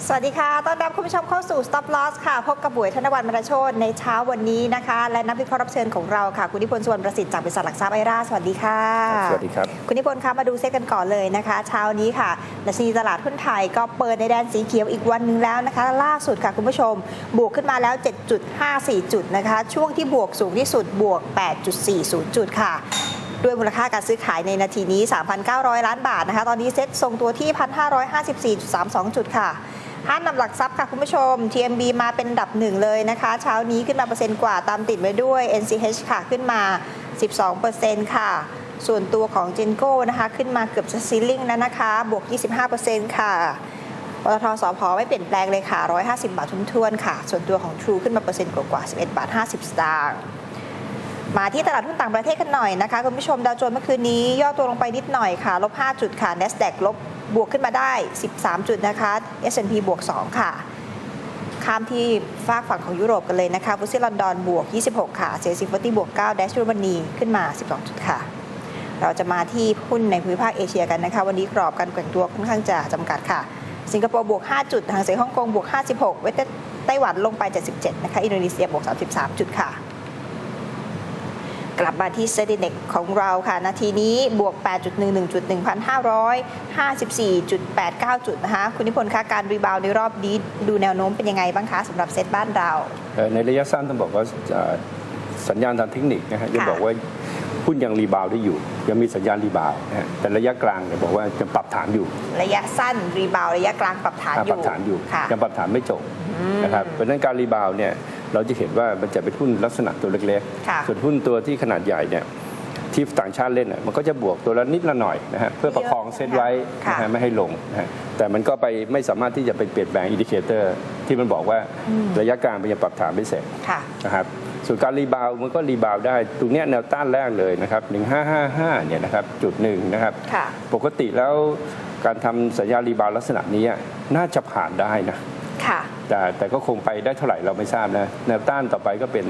ส วัสดีค่ะ ต้อนรับคุณผู้ชมเข้าสู่ Stop Loss ค่ะ พบกับบุ๋ยธนวัฒน์มรโชตในเช้าวันนี้นะคะ และนักวิเคราะห์รับเชิญของเราค่ะ คุณนิพนธ์สวนประสิทธิ์จากบริษัทหลักทรัพย์ไอรา สวัสดีค่ะ สวัสดีครับ คุณนิพนธ์คะ มาดูเซ็ตกันก่อนเลยนะคะ เช้านี้ค่ะดัชนีตลาดหุ้นไทยก็เปิดในแดนสีเขียวอีกวันหนึงแล้วนะคะ ล่าสุดค่ะคุณผู้ชม บวกขึ้นมาแล้ว 7.54 จุดนะคะ ช่วงที่บวกสูงที่สุดบวก 8.40 จุดค่ะด้วยมูลค่าการซื้อขายในนาทีนี้ 3,900 ล้านบาทนะคะ ตอนนี้เซ็ตทรงตัวที่ 1,554.32 จุดค่ะ ห้านำหลักทรัพย์ค่ะคุณผู้ชม TMB มาเป็นดับหนึ่งเลยนะคะ เช้านี้ขึ้นมาเปอร์เซ็นต์กว่าตามติดไว้ด้วย NCH ค่ะขึ้นมา 12%ค่ะ ส่วนตัวของ g e n c o นะคะ ขึ้นมาเกือบจะซีลิ่งแล้วนะคะ บวก 25%ค่ะปตทสพไม่เปลี่ยนแปลงเลยค่ะ 150 บาททุนทวนๆค่ะ ส่วนตัวของ True ขึ้นมาเปอร์เซ็นต์กว่าๆ11 บาท 50 สตางค์มาที่ตลาดหุ้นต่างประเทศกันหน่อยนะคะ คุณผู้ชมดาวโจนส์เมื่อคืนนี้ ย่อตัวลงไปนิดหน่อยค่ะ ลบ 5 จุดค่ะ NASDAQ ลบ บวกขึ้นมาได้ 13 จุดนะคะ S&P บวก 2 ค่ะ ข้ามที่ฝากฝั่งของยุโรปกันเลยนะคะฟุตซี่ลอนดอนบวก 26 ค่ะเซซีฟตี้บวก9ดัชเยอรมนีขึ้นมา 12 จุดค่ะ เราจะมาที่หุ้นในภูมิภาคเอเชียกันนะคะ วันนี้กรอบการแกว่งตัวค่อนข้างจะจำกัดค่ะ สิงคโปร์บวก 5 จุดทางเซฮ่องกงบวก 56 เวทไต้หวันลงไป 77 นะคะ อินโดนีเซียบวก 33 จุดค่ะ กลับมาที่เซติเน็กของเราค่ะ นาทีนี้บวก 8.11จุด1,554.89 จุดนะคะ คุณนิพนธ์คะการรีบาวด์ในรอบนี้ดูแนวโน้มเป็นยังไงบ้างคะสำหรับเซตบ้านเราเอ่อในระยะสั้นต้องบอกว่าเอ่อสัญญาณทางเทคนิคนะฮะยังค่ะบอกว่าหุ้นยังรีบาวด์ได้อยู่ ยังมีสัญญาณรีบาวด์นะฮะแต่ระยะกลางเนี่ยบอกว่าจะปรับฐานอยู่ ระยะสั้นรีบาวด์ระยะกลางปรับฐานอปรัยู่บฐานอยู่ค่ะยังปรับฐานไม่จบอืมนะครับเพราะฉะนั้นการรีบาวด์เนี่ย เราจะเห็นว่ามันจะเป็นหุ้นลักษณะตัวเล็กค่ะๆส่วนหุ้นตัวที่ขนาดใหญ่เนี่ยที่ต่างชาติเล่นน่ะมันก็จะบวกตัวละนิดละหน่อยนะฮะเพื่อประคองเซตไว้ค่ะนะฮะไม่ให้ลงนะฮะแต่มันก็ไปไม่สามารถที่จะไปเปลี่ยนแปลงอินดิเคเตอร์ที่มันบอกว่าระยะกลางมันยังปรับฐานไม่เสร็จค่ะนะครับส่วนการรีบาวด์มันก็รีบาวด์ได้ ตรงเนี้ยแนวต้านแรกเลยนะครับ1555เนี่ยนะครับจุดหนึ่งนะครับค่ะปกติแล้วการทำสัญญาณรีบาวด์ลักษณะนี้น่าจะผ่านได้นะ ค่ะแต่แต่ก็คงไปได้เท่าไหร่เราไม่ทราบนะแนวต้านต่อไปก็เป็น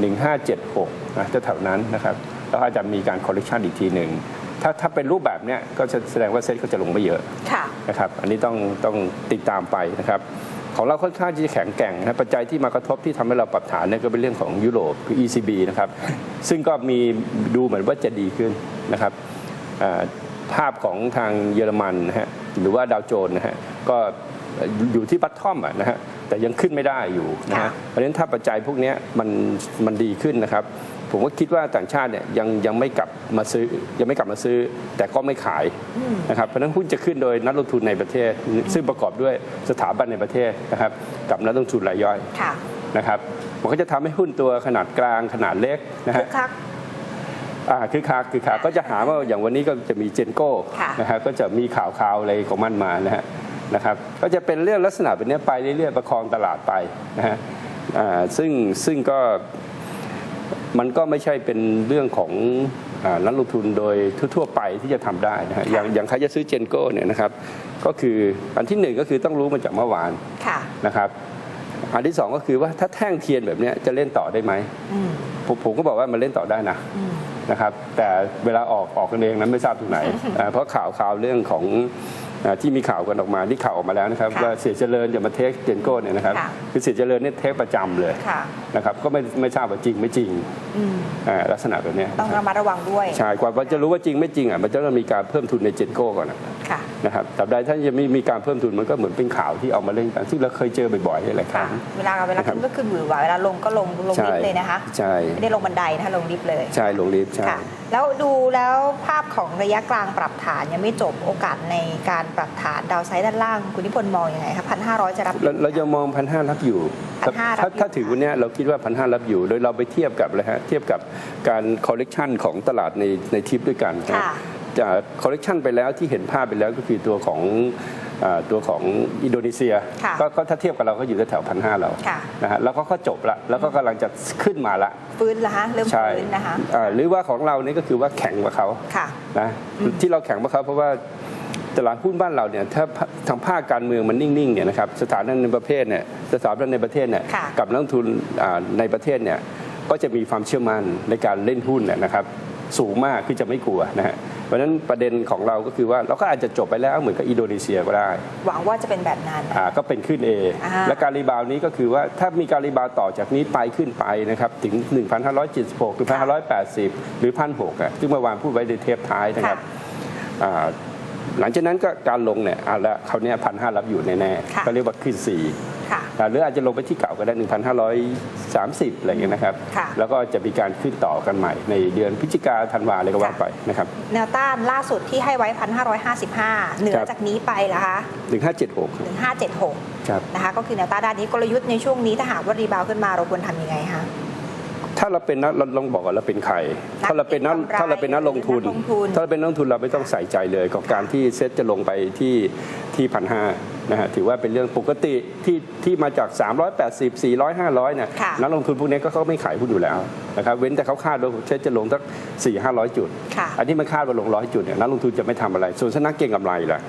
1576นะแถวๆนั้นนะครับแล้วอาจจะมีการคอลเล t ชันอีกทีหนึ่งถ้าถ้าเป็นรูปแบบเนี้ยก็จะแสดงว่าเซ็ตก็จะลงไม่เยอะค่ะนะครับอันนี้ต้องต้องติดตามไปนะครับของเราค่อนข้างที่จะแข็งแกร่งนะปัจจัยที่มากระทบที่ทำให้เราปรับฐานเนี่ยก็เป็นเรื่องของยุโรปคือ ECB นะครับซึ่งก็มีดูเหมือนว่าจะดีขึ้นนะครับอ่าภาพของทางเยอรมันนะฮะหรือว่าดาวโจนส์นะฮะก็ อยู่ที่บัตทอมอะนะฮะแต่ยังขึ้นไม่ได้อยู่นะค่ะฮะเพราะฉะนั้นถ้าปัจจัยพวกเนี้ยมันมันดีขึ้นนะครับ ผมก็คิดว่าต่างชาติเนี่ยยังยังไม่กลับมาซื้อยังไม่กลับมาซื้อ แต่ก็ไม่ขายอืมนะครับเพราะฉะนั้นหุ้นจะขึ้นโดยนักลงทุนในประเทศ ซึ่งประกอบด้วยสถาบันในประเทศนะครับกับนักลงทุนรายย่อยค่ะนะครับมันก็จะทำให้หุ้นตัวขนาดกลางขนาดเล็กนะคึฮะกคักอ่าคือคักคือคักก็จะหาว่าอย่างวันนี้ก็จะมีเจนโก้ค่ะนะฮะก็จะมีข่าวข่าวอะไรของมันมานะฮะ นะครับก็จะเป็นเรื่องลักษณะแบบนี้ไปเรื่อยๆประคองตลาดไปนะฮะอ่าซึ่งซึ่งก็มันก็ไม่ใช่เป็นเรื่องของอ่านักลงทุนโดยทั่วๆไปที่จะทำได้นะฮะอย่างอย่างใครจะซื้อเจนโก้เนี่ยนะครับก็คืออันที่หนึ่งก็คือต้องรู้มาจากเมื่อวานค่ะนะครับอันที่สองก็คือว่าถ้าแท่งเทียนแบบเนี้ยจะเล่นต่อได้ไหมอืมผมผมก็บอกว่ามันเล่นต่อได้นะอืมนะครับแต่เวลาออกออกกันเองนั้นไม่ทราบตรงไหนอ่าเพราะข่าวข่าวเรื่องของอ่า ที่มีข่าวกันออกมาที่ข่าวออกมาแล้วนะครับค่ะว่าเสียเจริญจะมาเทคเจนโก้เนี่ยนะครับค่ะคือเสียเจริญเนี่ยเทคประจำเลยค่ะนะครับก็ไม่ไม่ทราบว่าจริงไม่จริงอืมอ่าลักษณะแบบเนี้ยต้องระมัดระวังด้วยใช่กว่ามันจะรู้ว่าจริงไม่จริงอะมันจะต้องมีการเพิ่มทุนในเจนโก้ก่อนนะค่ะนะครับแต่ใดถ้ายังไม่มีการเพิ่มทุนมันก็เหมือนเป็นข่าวที่เอามาเล่นกัน ซึ่งเราเคยเจอบ่อยๆหลายคค่ะรั้งเวลาเวลาขึ้นก็ขึ้นหวือหวาเวลาลงก็ลงลงใช่ลิฟต์เลยนะคะใช่ไม่ได้ลงบันไดนะคะลงลิฟต์เลยใช่ลงลิฟต์ใช่ค่ะแล้วดูแล้วภาพของระยะกลางปรับฐานยังไม่จบโอกาสในการปรับฐานดาวไซด์ด้านล่าง คุณนิพนธ์มองยังไงคะพันห้าร้อยจะรับ เราเราจะมองพันห้ารับอยู่1,500ถ้ารับอยู่ ถ้าถือวันเนี้ยเราคิดว่าพันห้ารับอยู่ โดยเราไปเทียบกับอะไรฮะเทียบกับการคอลเลกชันของตลาดในในทิปด้วยกันค่ะ จากคอลเลกชันไปแล้วที่เห็นภาพไปแล้วก็คือตัวของอ่าตัวของอินโดนีเซียค่ะก็ก็ถ้าเทียบกับเราก็อยู่แถวพันห้าเราค่ะ นะฮะแล้วก็ก็จบละแล้วก็กำลังจะขึ้นมาละ ฟื้นละฮะเริ่มใช่ฟื้นนะคะอ่าหรือว่าของเรานี่ก็คือว่าแข็งกว่าเขาค่ะ นะที่เราแข่งเพราะเขาเพราะว่า ตลาดหุ้นบ้านเราเนี่ยถ้าทางภาคการเมืองมันนิ่งๆเนี่ยนะครับสถานะในประเทศเนี่ยสถาบันในประเทศเนี่ยค่ะกับนักลงทุนอ่าในประเทศเนี่ยก็จะมีความเชื่อมั่นในการเล่นหุ้นเนี่ยนะครับสูงมากคือจะไม่กลัวนะฮะเพราะฉะนั้นประเด็นของเราก็คือว่าเราก็อาจจะจบไปแล้วเหมือนกับอินโดนีเซียก็ได้ หวังว่าจะเป็นแบบนั้นอ่าก็เป็นขึ้น A อ่าและการรีบาวด์นี้ก็คือว่าถ้ามีการรีบาวด์ต่อจากนี้ไปขึ้นไปนะครับถึง 1,576หรือ1,580 หรือ 1,600อะซึ่งเมื่อวานพูดไว้ในเทปท้ายนะครับอ่า หลังจากนั้นก็การลงเนี่ยเอาละเขาวเนี่ยพันห้ารับอยู่แน่ค่ะๆก็เรียกว่าขึ้นสี่ค่ะอ่าหรืออาจจะลงไปที่เก่าก็ได้ 1,530 อะไรอย่างเงี้ยนะครับค่ะแล้วก็จะมีการขึ้นต่อกันใหม่ในเดือนพฤศจิกาธันวาอะไรก็ว่าค่ะไปนะครับ แนวต้านล่าสุดที่ให้ไว้ 1,555 เหนือครับจากนี้ไปเหรอคะ 1576ถึง576ครับนะคะ ก็คือแนวต้านด้านนี้กลยุทธ์ในช่วงนี้ถ้าหากว่ารีบาวด์ขึ้นมาเราควรทำยังไงคะ ถ้าเราเป็นนักเราลองบอกก่อนเราเป็นใคร ถ้าเราเป็นนักนักเก็งกำไรถ้าเราเป็นนักลงทุนนักลงทุน ถ้าเราเป็นนักลงทุนเราไม่ต้องใส่ใจเลยกับการที่เซ็ตจะลงไปที่ที่พันห้านะฮะถือว่าเป็นเรื่องปกติที่ที่มาจาก 380 400 500เนี่ยค่ะนักลงทุนพวกนี้ก็เขาไม่ขายหุ้นอยู่แล้วนะครับเว้นแต่เขาคาดว่าเซ็ตจะลงสัก4 500 จุดค่ะอันนี้มันคาดว่าลงร้อยจุดเนี่ยนักลงทุนจะไม่ทำอะไร ส่วนสนักเก็งกำไรล่ะ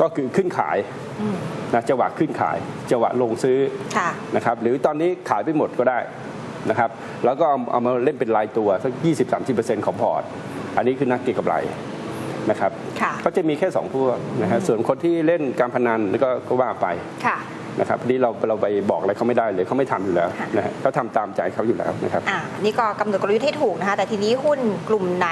ก็คือขึ้นขายอืมนะจังหวะขึ้นขายจังหวะลงซื้อค่ะนะครับหรือตอนนี้ขายไปหมดก็ได้ นะครับแล้วก็เอาเอามาเล่นเป็นรายตัวสัก 20-30%ของพอร์ต อันนี้คือนักเก็งกำไรนะครับค่ะ ก็จะมีแค่ 2 พวกนะฮะส่วนคนที่เล่นการพนันก็ก็ว่าไป ค่ะ นะครับอันนี้เราเราไปบอกอะไรเขาไม่ได้เลยเขาไม่ทำอยู่แล้วค่ะนะฮะเขาทำตามใจเขาอยู่แล้วนะครับอ่านี่ก็กำหนดกลยุทธ์ให้ถูกนะคะแต่ทีนี้หุ้นกลุ่มไหน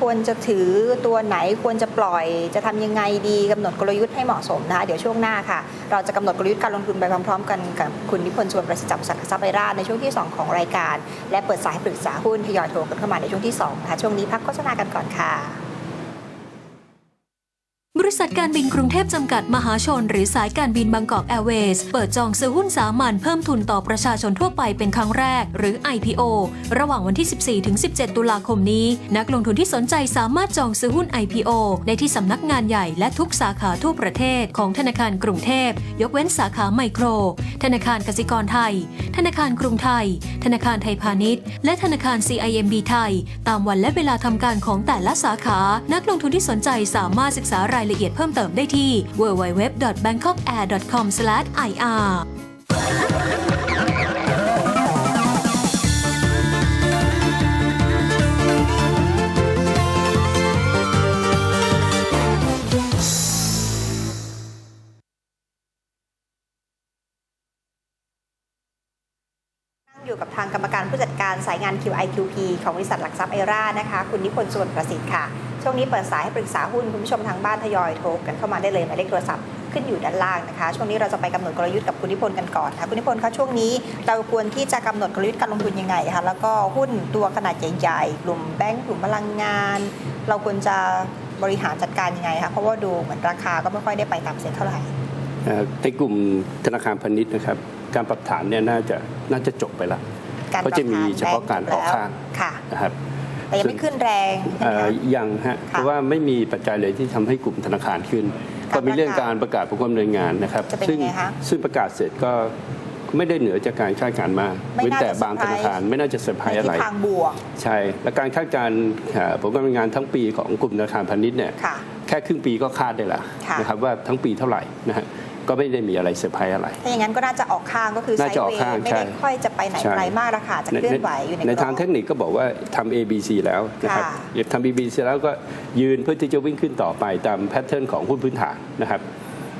ควรจะถือตัวไหนควรจะปล่อย จะทำยังไงดีกำหนดกลยุทธ์ให้เหมาะสมนะคะเดี๋ยวช่วงหน้าค่ะ เราจะกำหนดกลยุทธ์การลงทุนไปพร้อมๆ กันกับคุณนิพนธ์ชวนประสิทธิ์จากบริษัทหลักทรัพย์ไอราชในช่วงที่ 2 ของรายการ และเปิดสายปรึกษาหุ้นทยอยโทรกันเข้ามาในช่วงที่2ค่ะช่วงนี้พักโฆษณากันก่อนค่ะบ ริษัทการบินกรุงเทพจำกัดมหาชน หรือสายการบินบางกอกแอร์เวย์เปิดจองซื้อหุ้นสามัญเพิ่มทุนต่อประชาชนทั่วไปเป็นครั้งแรก หรือ IPO ระหว่างวันที่ 14ถึง17 ตุลาคมนี้ นักลงทุนที่สนใจสามารถจองซื้อหุ้น IPO ได้ที่สำนักงานใหญ่และทุกสาขาทั่วประเทศของธนาคารกรุงเทพ ยกเว้นสาขาไมโคร ธนาคารกสิกรไทย ธนาคารกรุงไทย ธนาคารไทยพาณิชย์ และธนาคาร CIMB ไทย ตามวันและเวลาทำการของแต่ละสาขา นักลงทุนที่สนใจสามารถศึกษารายละเอียดเพิ่มเติมได้ที่ www.bangkokair.com/ir นั่งอยู่กับทางกรรมการผู้จัดการสายงาน QIQP ของบริษัทหลักทรัพย์ไอรานะคะ คุณนิพนธ์ส่วนประสิทธิ์ค่ะ ช่วงนี้เปิดสายให้ปรึกษาหุ้นคุณผู้ชมทางบ้านทยอยโทรกันเข้ามาได้เลยหมายเลขโทรศัพท์ขึ้นอยู่ด้านล่างนะคะ ช่วงนี้เราจะไปกำหนดกลยุทธ์กับคุณนิพนธ์กันก่อนค่ะคุณนิพนธ์คะช่วงนี้เราควรที่จะกำหนดกลยุทธ์การลงทุนยังไงคะแล้วก็หุ้นตัวขนาดใหญ่ๆกลุ่มแบงก์กลุ่มพลังงาน เราควรจะบริหารจัดการยังไงคะเพราะว่าดูเหมือนราคาก็ไม่ค่อยได้ไปตามเซ็ตเท่าไหร่เอ่อในกลุ่มธนาคารพาณิชย์นะครับ การปรับฐานเนี่ยน่าจะน่าจะจบไปแล้วการก็จะมีเฉพาะการออกข้างค่ะนะครับ แต่ยังไม่ขึ้นแรงเอ่อนะคะ ยังฮะเพราะว่าไม่มีปัจจัยเลยที่ทำให้กลุ่มธนาคารขึ้นการก็มีเรื่องประกาศการประกาศผลการดำเนินงานนะครับ จะเป็นซึ่งยังไงคะซึ่งประกาศเสร็จก็ไม่ได้เหนือจากการคาดการณ์มากไม่เว้นน่าแต่จะบางธนาคาร surprise ไม่น่าจะเซอร์ไพรในส์อะไรทิศทางบวก ใช่ และการคาดการณ์เอ่อผลการดำเนินงานทั้งปีของกลุ่มธนาคารพาณิชย์เนี่ยค่ะแค่ครึ่งปีก็คาดได้ละค่ะ นะครับว่าทั้งปีเท่าไหร่นะฮะ ก็ไม่ได้มีอะไรเซอร์ไพรส์อะไร ถ้าอย่างนั้นก็น่าจะออกข้างก็คือไซน่าด์จะออกเวย์ข้างไม่ได้ใช่ค่อยจะไปไหนใช่ไกลมากราคาจะเคลื่อนไหวอยู่ในในกรทางอบเทคนิคก็บอกว่าทำ ABC แล้วนะครับค่ะทำ ABC แล้วก็ยืนเพื่อที่จะวิ่งขึ้นต่อไปตามแพทเทิร์นของหุ้นพื้นฐานนะครับ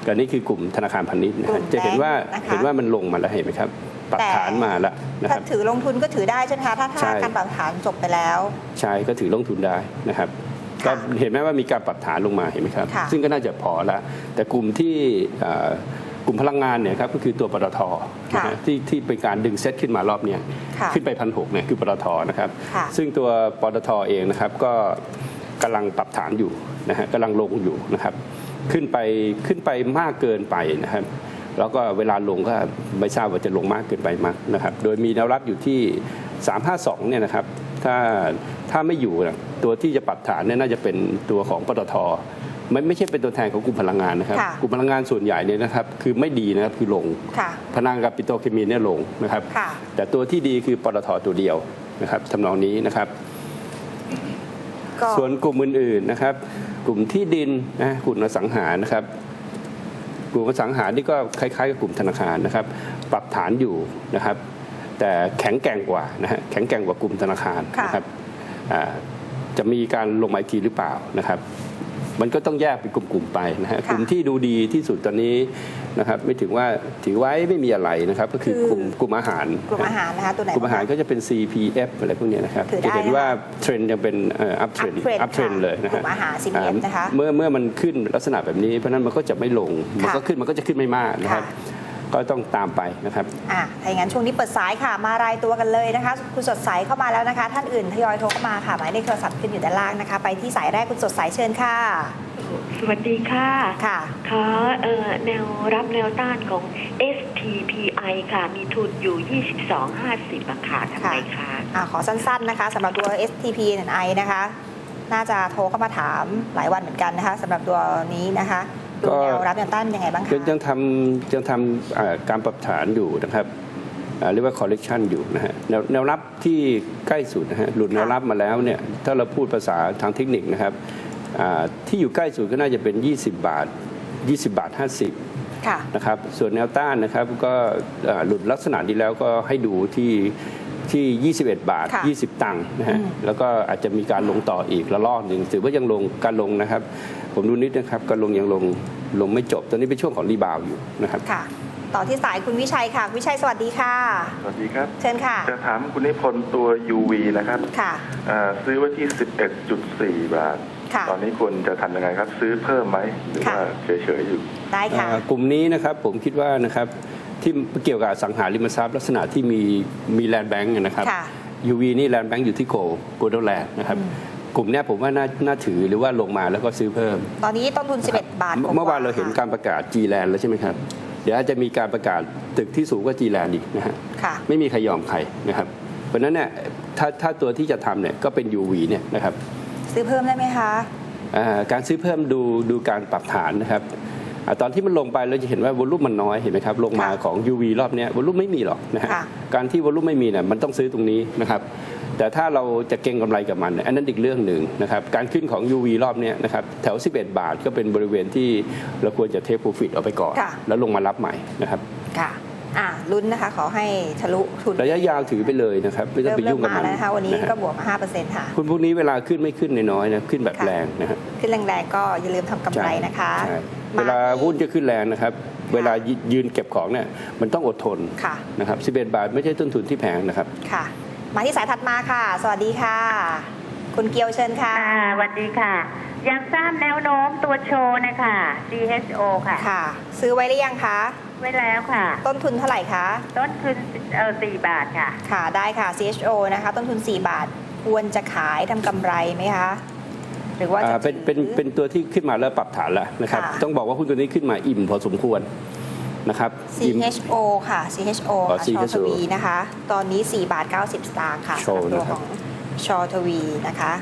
ก็นี่คือกลุ่มธนาคารพาณิชย์นะกฮะลุ่มจะเห็นว่าแบงค์นะคะเห็นว่ามันลงมาแล้วเห็นไหมครับปรับแต่ฐานมาแล้วนะคถ้ารับถือลงทุนก็ถือได้ใช่ไหมคะถ้าใช่ถ้าการปรับฐานจบไปแล้ว ใช่ก็ถือลงทุนได้นะครับค่ะ ก็เห็นไหมว่ามีการปรับฐานลงมาเห็นไหมครับค่ะซึ่งก็น่าจะพอแล้วแต่กลุ่มที่เอ่อกลุ่มพลังงานเนี่ยครับก็คือตัวปตทนะฮะที่ที่เป็นการดึงเซตขึ้นมารอบเนี้ยค่ะขึ้นไปพันหกเนี่ยคือปตทนะครับค่ะซึ่งตัวปตทเองนะครับก็กำลังปรับฐานอยู่นะฮะกำลังลงอยู่นะครับ ขึ้นไปขึ้นไปมากเกินไปนะครับ แล้วก็เวลาลงก็ไม่ทราบว่าจะลงมากเกินไปมากนะครับ โดยมีแนวรับอยู่ที่ 352เนี่ยนะครับ ถ้า ถ้าไม่อยู่นะตัวที่จะปรับฐานเนี่ยน่าจะเป็นตัวของปตทไม่ไม่ใช่เป็นตัวแทนของกลุ่มพลังงานนะครับค่ะกลุ่มพลังงานส่วนใหญ่เนี่ยนะครับคือไม่ดีนะครับคือลงค่ะพลังงานกับปิโตรเคมีเนี่ยลงนะครับค่ะแต่ตัวที่ดีคือปตทตัวเดียวนะครับทำนองนี้นะครับก็ส่วนกลุ่มอื่นๆนะครับ กลุ่มที่ดินนะกลุ่มอสังหานะครับ กลุ่มอสังหานี่ก็คล้ายๆกับกลุ่มธนาคารนะครับ ปรับฐานอยู่นะครับ แต่แข็งแกร่งกว่านะฮะแข็งแกร่งกว่ากลุ่มธนาคารค่ะนะครับอ่า จะมีการลงมาอีกทีหรือเปล่านะครับ มันก็ต้องแยกเป็นกลุ่มๆไปนะฮะค่ะกลุ่มที่ดูดีที่สุดตอนนี้นะครับไม่ถึงว่าถือไว้ไม่มีอะไรนะครับ ก็คือคือกลุ่มกลุ่มอาหารกลุ่มอาหารนะคะตัวไหนกลุ่มอาหารบ้งก็คะจะเป็น CPF อะไรพวกเนี้ยนะครับถือได้จะเห็นนะคะว่าเทรนด์ยังเป็นอัพเทรนด์ uptrend อัพเทรนค่ะเลยนะฮะกลุ่มอาหาร CPF นะคะเมื่อเมื่อมันขึ้นลักษณะแบบนี้เพราะฉะนั้นมันก็จะไม่ลงมันก็ค่ะขึ้นมันก็จะขึ้นไม่มากนะครับค่ะ ก็ต้องตามไปนะครับอะถ้าอย่างนั้นช่วงนี้เปิดสายค่ะ มารายตัวกันเลยนะคะ คุณสดใสเข้ามาแล้วนะคะ ท่านอื่นทยอยโทรเข้ามาค่ะหมายเลขโทรศัพท์ขึ้นอยู่ด้านล่างนะคะ ไปที่สายแรกคุณสดใสเชิญค่ะ สวัสดีค่ะ ค่ะขอเอ่อแนวรับแนวต้านของ STPI ค่ะ มีทุนอยู่ 22.50อะค่ะทำไมคะอะขอสั้นๆนะคะสำหรับตัว STP I นะคะ น่าจะโทรเข้ามาถามหลายวันเหมือนกันนะคะสำหรับตัวนี้นะคะ ดูก็แนวรับแนวต้านยังไงบ้างคะยังยังทำยังทำอ่าการปรับฐานอยู่นะครับอ่าเรียกว่า correction อยู่นะฮะแนวแนวรับที่ใกล้สุดนะฮะหลุดแนวรับมาแล้วเนี่ยถ้าเราพูดภาษาทางเทคนิคนะครับอ่าที่อยู่ใกล้สุดก็น่าจะเป็น 20 บาท 20 บาท 50ค่ะนะครับส่วนแนวต้านนะครับก็เอ่อหลุดลักษณะนี้แล้วก็ให้ดูที่ที่ 21 บาทค่ะ20 ตังค์นะฮะอืมแล้วก็อาจจะมีการลงต่ออีกระลอกหนึ่งถือว่ายังลงการลงนะครับ ผมดูนิดนะครับการลงยังลงลงไม่จบ ตอนนี้เป็นช่วงของรีบาวด์อยู่นะครับค่ะ ต่อที่สายคุณวิชัยค่ะ วิชัยสวัสดีค่ะ สวัสดีครับ เชิญค่ะ จะถามคุณนิพนธ์ตัว UV นะครับ ค่ะอ่าซื้อไว้ที่ 11.4 บาทค่ะตอนนี้ควรจะทำยังไงครับ ซื้อเพิ่มไหมหรือค่ะว่าเฉยๆอยู่ ได้ค่ะอ่ากลุ่มนี้นะครับผมคิดว่านะครับที่เกี่ยวกับอสังหาริมทรัพย์ลักษณะที่มีมีแลนด์แบงก์นะครับค่ะ UV นี่แลนด์แบงก์อยู่ที่โกโกลด์แลนด์นะครับอืม กลุ่มเนี้ยผมว่าน่าน่าถือหรือว่าลงมาแล้วก็ซื้อเพิ่ม ตอนนี้ต้นทุน 11 บาทกๆเมื่อวานเราเห็นการประกาศ G Land แล้วใช่ไหมครับ เดี๋ยวอาจจะมีการประกาศตึกที่สูงกว่า G Land อีกนะฮะค่ะไม่มีใครยอมใครนะครับ เพราะฉะนั้นเนี่ยถ้าถ้าตัวที่จะทำเนี่ยก็เป็น UV เนี่ยนะครับซื้อเพิ่มได้ไหมคะอ่าการซื้อเพิ่มดูดูการปรับฐานนะครับอาตอนที่มันลงไปเราจะเห็นว่าวอลุ่มมันน้อยเห็นไหมครับลงมาค่ะของ UV รอบเนี้ยวอลุ่มไม่มีหรอกนะฮะค่ะ การที่วอลุ่มไม่มีเนี่ยมันต้องซื้อตรงนี้นะครับ แต่ถ้าเราจะเก็งกำไรกับมันเนี่ยอันนั้นอีกเรื่องหนึ่งนะครับการขึ้นของ UV รอบเนี้ยนะครับแถว 11 บาทก็เป็นบริเวณที่เราควรจะเทคโปรฟิตเอาไปก่อนค่ะแล้วลงมารับใหม่นะครับค่ะอ่าลุ้นนะคะขอให้ทะลุทุนระยะยาวถือไปเลยนะครับไม่ต้องเริ่มไปเริ่ยุ่มงกับมามันแล้วนะคะวันนี้ะฮะก็บวกมา5%ค่ะคุณพวกนี้เวลาขึ้นไม่ขึ้นน้อยๆนะขึ้นแบบค่ะแรงนะฮะขึ้นแรงๆก็อย่าลืมทำกำไรนะคะใช่มเวลาที่หุ้นจะขึ้นแรงนะครับ เวลายืนเก็บของเนี่ยมันต้องอดทนค่ะนะครับ11 บาทไม่ใช่ต้นทุนที่แพงนะครับค่ะ มาที่สายถัดมาค่ะ สวัสดีค่ะ คุณเกียวเชิญค่ะค่ะสวัสดีค่ะ อยากทราบแนวโน้มตัวโชว์นะคะ DHO ค่ะ ค่ะ ซื้อไว้หรือยังคะไว้แล้วค่ะ ต้นทุนเท่าไหร่คะต้นคืนเอ่อสี่บาทค่ะ ค่ะได้ค่ะ CHO นะคะ ต้นทุน 4 บาทควรจะขายทำกำไรไหมคะ หรือว่าจะอ่าเป็นเป็นถือ เป็นตัวที่ขึ้นมาแล้วปรับฐานแล้วนะครับ ค่ะ ต้องบอกว่าหุ้นตัวนี้ขึ้นมาอิ่มพอสมควร นะครับอิ่ม CHO ค่ะ CHO อ๋อค่ะชอ CHO ทวีนะคะ ตอนนี้ 4 บาท 90 สตางค์ค่ะโชว์สำหรับตัวนะครับ ของชอทวีนะคะ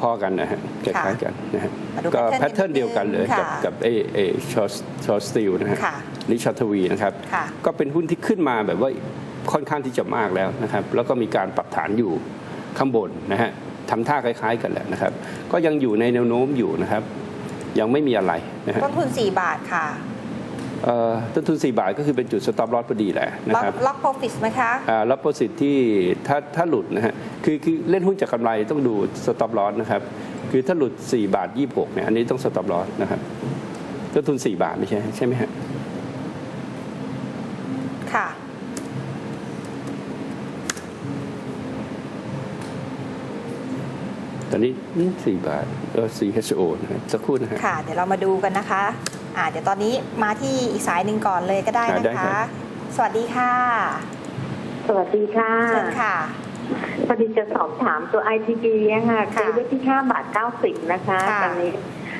พอๆกันนะฮะคล้ายๆกันนะฮะมาดูก็ pattern แพทเทิร์นเดียวกันเลยค่ะกับกับเอเอชอชอสตีลนะฮะค่ะลิชอทวีนะครับ ค่ะ ก็เป็นหุ้นที่ขึ้นมาแบบว่าค่อนข้างที่จะมากแล้วนะครับ แล้วก็มีการปรับฐานอยู่ข้างบนนะฮะทำท่าคล้าย ๆ กันแหละนะครับ ก็ยังอยู่ในแนวโน้มอยู่นะครับ ยังไม่มีอะไรนะฮะต้นทุน 4 บาทค่ะเอ่อต้นทุน 4 บาทก็คือเป็นจุดสต็อปลอสพอดีแหละนะล็อกครับล็อกโปรฟิตไหมคะอ่าแล้วโปรสิทที่ถ้าถ้าหลุดนะฮะคือคือเล่นหุ้นจากกำไรต้องดูสต็อปลอสนะครับคือถ้าหลุด 4 บาท 26เนี่ยอันนี้ต้องสต็อปลอสนะครับต้นทุน 4 บาทไม่ใช่ใช่ไหมฮะค่ะ อนนี้อืม4บาทเออ CHO นะฮะสักครู่นะฮะ ค่ะ เดี๋ยวเรามาดูกันนะคะอ่าเดี๋ยวตอนนี้มาที่อีกสายหนึ่งก่อนเลยก็ได้อ่าได้นะครัคะ บ สวัสดีค่ะสวัสดีค่ะเชิญค่ะ พอดีจะสอบถามตัว ITB อะค่ะค่ะซื้อไว้ที่5บาท90 นะคะค่ะ ตอนนี้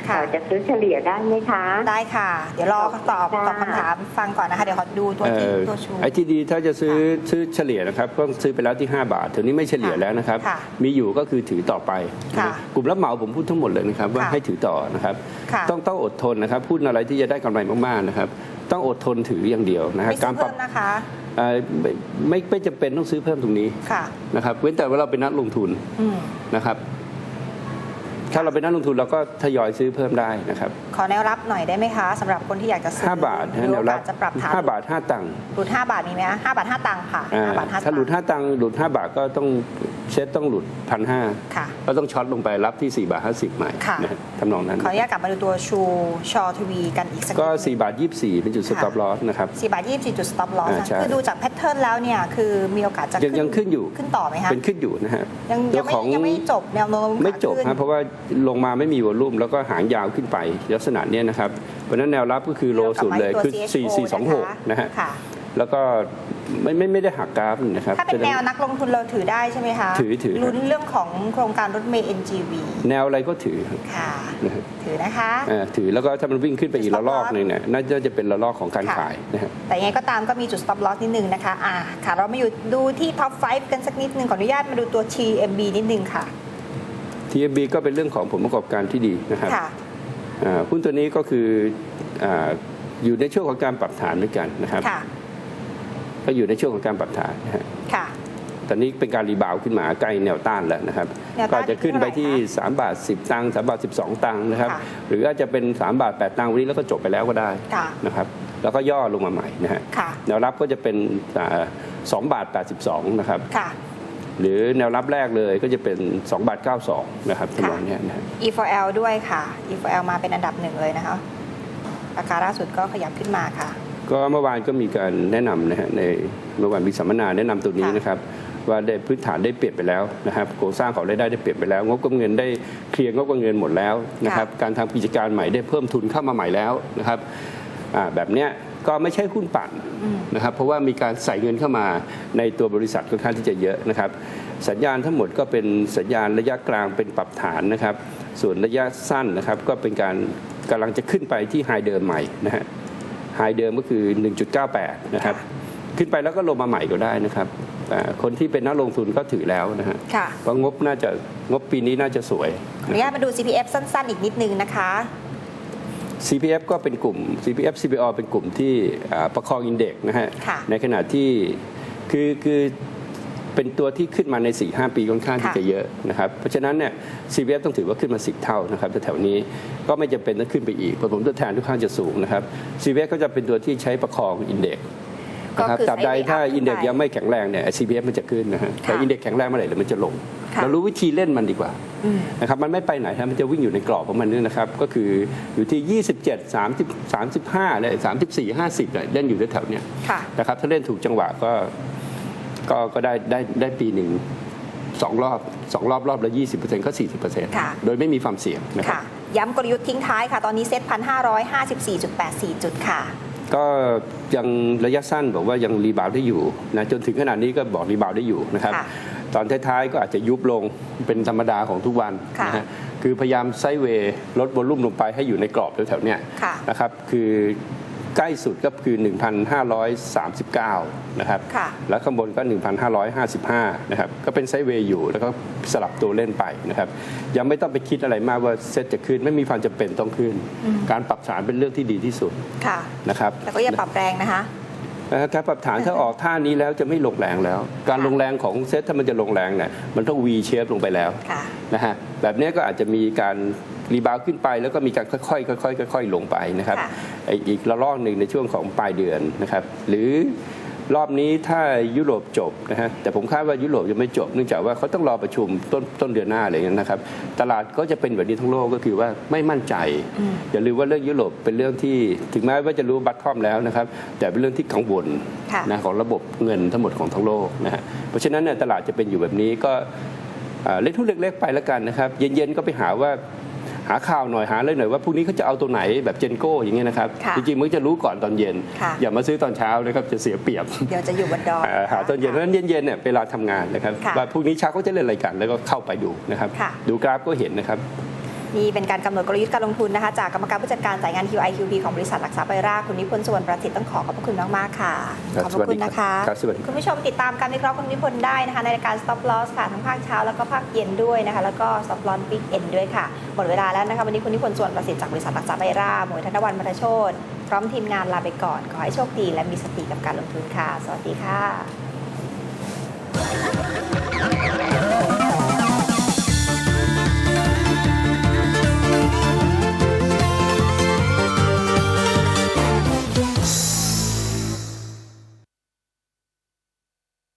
ค่ะเอ่อจะซื้อเฉลี่ยได้ไหมคะ ได้ค่ะ เดี๋ยวรอตอบค่ะตอบคำถามฟังก่อนนะคะ เดี๋ยวขอดูตัวที่ตัวชูไอทีดีถ้าจะซื้อซื้อเฉลี่ยนะครับก็ซื้อไปแล้วที่ 5 บาทเดี๋ยวนี้ไม่เฉลี่ยแล้วนะครับค่ะมีอยู่ก็คือถือต่อไปนะค่ะฮะกลุ่มรับเหมาผมพูดทั้งหมดเลยนะครับว่าค่ะให้ถือต่อนะครับค่ะต้องต้องอดทนนะครับ พูดอะไรที่จะได้กำไรมากๆนะครับ ต้องอดทนถืออย่างเดียวนะฮะไม่ซื้กาอรปรัเพิ่บมนะคะเอ่อไม่ไม่ไม่จำเป็นต้องซื้อเพิ่มตรงนี้ค่ะนะครับเว้นแต่ว่าเราเป็นนักลงทุนอืมนะครับ ถ้าเราเป็นนักลงทุนเราก็ทยอยซื้อเพิ่มได้นะครับ ขอแนวรับหน่อยได้ไหมคะสำหรับคนที่อยากจะซื้อ5บาทหนะรือแนโอวรักาบสจะปรับฐาน5บาท 5 ตังค์หลุด5บาทมีไหมคะ5บาท 5 ตังค์ค่ะอ่า5บาท5ตังค์ถ้าหลุด 5 ตังค์หลุด 5 บาทก็ต้องเซ็ตต้องหลุดพันห้าค่ะ ก็ต้องช็อตลงไปรับที่ 4 บาท 50 ใหม่ค่ะ นะฮะทำนองนั้น ขออนุญาตกลับมาดูตัวชูชอทีวีกันอีกสักนิดก็นึง4บาท 24 เป็นจุดสต็อปลอสนะครับ4บาท24จุด stop loss อ่านะใช่คือดูจากแพทเทิร์นแล้วเนี่ย คือมีโอกาสจะยังยังขึ้นอยู่ ขึ้นต่อไหมคะเป็นขึ้นอยู่นะฮะ ยังตัยัวงไม่ของ ยังไม่จบแนวโน้มไม่จบขาขึ้น นะเพราะว่าลงมาไม่มีวอลลุ่มแล้วก็หางยาวขึ้นไปลักษณะเนี้ยนะครับเพราะฉะนั้นแนวรับก็คือโลสุดเลยคือตัว CHO 4426 นะฮะ ค่ะ แล้วก็ไม่ไม่ไม่ได้หักกราฟนะครับถ้าเป็นแนวนักลงทุนเราถือได้ใช่ไหมคะถือถือลุ้นเรื่องของโครงการรถเมล์ NGV แนวอะไรก็ถือครับค่ะนะฮะถือนะคะเอ่อถือแล้วก็ถ้ามันวิ่งขึ้นไปอีก Stop ระลอก loss หนึงเนี่ยน่าจะเป็นระลอกของการค่ะขายนะฮะแต่ยังไงก็ตามก็มีจุด stop loss นิดนึงนะคะอ่าค่ะ เรามาอยู่ดูที่ top 5 กันสักนิดนึงขออนุญาตมาดูตัว TMB นิดนึงค่ะ TMB ก็เป็นเรื่องของผลประกอบการที่ดีนะครับค่ะอ่าหุ้นตัวนี้ก็คืออาอยู่ในช่วงของการปรับฐานเหมือนกันนะครับค่ะ ก็อยู่ในช่วงของการปรับฐานนะฮะค่ะตอนนี้เป็นการรีบาวด์ขึ้นมาใกล้แนวต้านแล้วนะครับแนวก็ต้านจะขึ้นไปที่ที่เท่าไหร่คะ3บาท 10 ตังค์3บาท 12 ตังค์นะครับค่ะหรืออาจจะเป็น 3 บาท 8 ตังค์วันนี้แล้วก็จบไปแล้วก็ได้ค่ะนะครับ แล้วก็ย่อลงมาใหม่นะฮะค่ะแนวรับก็จะเป็นอ่า2บาท 82 นะครับค่ะหรือแนวรับแรกเลยก็จะเป็น 2 บาท 92 นะครับประมาณเนี้ยนะฮะ E4L ด้วยค่ะ E4L มาเป็นอันดับหนึ่งเลยนะคะราคาล่าสุดก็ขยับขึ้นมาค่ะ ก็เมื่อวานก็มีการแนะนำนะฮะในเมื่อวานมีสัมมนาแนะนำตัวนี้ค่ะนะครับว่าได้พื้นฐานได้เปลี่ยนไปแล้วนะครับโครงสร้างของรายได้ได้เปลี่ยนไปแล้ว งบการเงินได้เคลียร์งบการเงินหมดแล้วนะครับการทำกิจการใหม่ได้เพิ่มทุนเข้ามาใหม่แล้วนะครับอ่าแบบเนี้ยก็ไม่ใช่หุ้นปั่นอืมนะครับเพราะว่ามีการใส่เงินเข้ามาในตัวบริษัทค่อนข้างที่จะเยอะนะครับ สัญญาณทั้งหมดก็เป็นสัญญาณระยะกลางเป็นปรับฐานนะครับ ส่วนระยะสั้นนะครับก็เป็นการกำลังจะขึ้นไปที่ไฮเดิมใหม่นะฮะ ไฮเดิมก็คือ 1.98 นะครับ ขึ้นไปแล้วก็ลงมาใหม่ก็ได้นะครับอ่าคนที่เป็นนักลงทุนก็ถือแล้วนะฮะค่ะเพราะงบน่าจะงบปีนี้น่าจะสวยขออนุญาตมาดู CPF สั้น ๆ อีกนิดนึงนะคะ CPF ก็เป็นกลุ่ม CPF CPO เป็นกลุ่มที่อ่าประคองอินเด็กซ์นะฮะค่ะในขณะที่คือคือ เป็นตัวที่ขึ้นมาใน 4-5 ปีค่อนข้างที่ค่ะจะเยอะนะครับ เพราะฉะนั้นเนี่ย CPF ต้องถือว่าขึ้นมา 10 เท่านะครับแถวๆนี้ก็ไม่จำเป็นต้องขึ้นไปอีกผลผลตอบแทนทุกข้างจะสูงนะครับ CPF ก็จะเป็นตัวที่ใช้ประคองอินเด็กซ์ก็นะครับคือตราบใดไซด์ถ้า up อินเด็กซ์ขึ้นไปยังไม่แข็งแรงเนี่ย CPF มันจะขึ้นนะฮะแต่ค่ะอินเด็กซ์แข็งแรงเมื่อไหร่เดี๋ยวมันจะลงค่ะเรารู้วิธีเล่นมันดีกว่าอืมนะครับมันไม่ไปไหนครับมันจะวิ่งอยู่ในกรอบของมันนี่นะครับ ก็คืออยู่ที่ 27 30 35เลย34 50เลยเล่นอยู่แถวๆเนี้ยค่ะนะครับถ้าเล่นถูกจังหวะก็ ก็ก็ได้ได้ได้ปีหนึ่งสองรอบสองรอบรอบละ 20%ก็ 40%ค่ะโดยไม่มีความเสี่ยงนะครับค่ะย้ำกลยุทธ์ทิ้งท้ายค่ะ ตอนนี้เซ็ตพันห้าร้อยห้าสิบสี่จุดแปดสี่จุดค่ะ ก็ยังระยะสั้นบอกว่ายังรีบาวด์ได้อยู่นะจนถึงขนาดนี้ก็บอกรีบาวด์ได้อยู่นะครับค่ะตอนท้ายๆก็อาจจะยุบลงเป็นธรรมดาของทุกวันค่ะนะฮะคือพยายามไซด์เวย์ลดวอลลุ่มลงไปให้อยู่ในกรอบแถวๆเนี้ยค่ะนะครับ คือ ใกล้สุดก็คือ 1,539 นะครับค่ะแล้วข้างบนก็ 1,555 นะครับ ก็เป็นไซด์เวย์อยู่ แล้วก็สลับตัวเล่นไปนะครับ ยังไม่ต้องไปคิดอะไรมากว่าเซ็ตจะขึ้น ไม่มีความจำเป็นต้องขึ้นอืมการปรับฐานเป็นเรื่องที่ดีที่สุดค่ะนะครับ แต่ก็อย่าปรับแรงนะคะนะครับการปรับฐานถ้าออกท่านี้แล้วจะไม่ลงแรงแล้ว การลงแรงของเซ็ตถ้ามันจะลงแรงเนี่ยมันต้อง V shape ลงไปแล้วค่ะนะฮะแบบนี้ก็อาจจะมีการ รีบาวด์ขึ้นไปแล้วก็มีการค่อยๆค่อยๆค่อยๆลงไปนะครับค่ะไอ้อีกระลอกหนึ่งในช่วงของปลายเดือนนะครับ หรือรอบนี้ถ้ายุโรปจบนะฮะแต่ผมคาดว่ายุโรปยังไม่จบเนื่องจากว่าเขาต้องรอประชุมต้นต้นเดือนหน้าอะไรอย่างนั้นนะครับ ตลาดก็จะเป็นแบบนี้ทั้งโลกก็คือว่าไม่มั่นใจอืมอย่าลืมว่าเรื่องยุโรปเป็นเรื่องที่ถึงแม้ว่าจะรู้บัตทอมแล้วนะครับ แต่เป็นเรื่องที่กังวลค่ะนะของระบบเงินทั้งหมดของทั้งโลกนะฮะเพราะฉะนั้นเนี่ยตลาดจะเป็นอยู่แบบนี้ก็เอ่อเล่นหุ้นเล็กๆไปแล้วกันนะครับ เย็นๆก็ไปหาว่า หาข่าวหน่อยหาเลยหน่อยว่าพรุ่งนี้เขาจะเอาตัวไหนแบบเจนโก้อย่างเงี้ยนะครับค่ะจริงๆมันจะรู้ก่อนตอนเย็นค่ะอย่ามาซื้อตอนเช้านะครับจะเสียเปรียบเดี๋ยวจะอยู่บนดอยเอ่อหาตอนเย็นเพราะฉะนั้นเย็นๆเนี่ยเวลาทำงานนะครับค่ะว่าพรุ่งนี้เช้าเขาจะเล่นอะไรกันแล้วก็เข้าไปดูนะครับค่ะดูกราฟก็เห็นนะครับ นี่เป็นการกำหนดกลยุทธ์การลงทุนนะคะ จากกรรมการผู้จัดการจ่ายงาน QI QP ของบริษัทหลักทรัพย์ไบราคุณนิพนธ์สวนประสิทธิ์ต้องขอขอบพระคุณมากๆค่ะครับขอบพระคุณนะคะ ครับสวัสดีครับ คุณผู้ชมติดตามการวิเคราะห์คุณนิพนธ์ได้นะคะ ในรายการ Stop Loss ค่ะทั้งภาคเช้าแล้วก็ภาคเย็นด้วยนะคะ แล้วก็ Stop Loss Big End ด้วยค่ะ หมดเวลาแล้วนะคะวันนี้คุณนิพนธ์สวนประสิทธิ์จากบริษัทหลักทรัพย์ไบราหมวยธนวันมรโชตพร้อมทีมงานลาไปก่อน ขอให้โชคดีและมีสติกับการลงทุนค่ะ สวัสดีค่ะ